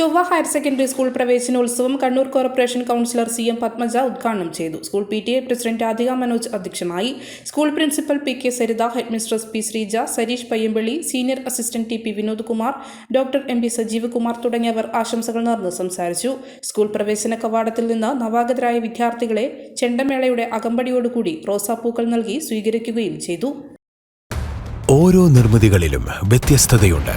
ചൊവ്വ higher secondary school പ്രവേശനോത്സവം Kannur corporation councillor C M Padmaja ഉദ്ഘാടനം ചെയ്തു. School P T A president Radhika Manoj അധ്യക്ഷനായി. School principal P K Saritha headmistress P Sreeja Sareesh Payyambally senior assistant T P Vinod Kumar doctor M P Sajeev Kumar തുടങ്ങിയവർ ആശംസകൾ നേർന്ന് സംസാരിച്ചു. School പ്രവേശന കവാടത്തിൽ നിന്ന് നവാഗതരായ വിദ്യാർത്ഥികളെ ചെണ്ടമേളയുടെ അകമ്പടിയോടുകൂടി റോസാപ്പൂക്കൾ നൽകി സ്വീകരിക്കുകയും ചെയ്തു. ഓരോ നിർമ്മിതികളിലും വ്യത്യസ്തതയുണ്ട്.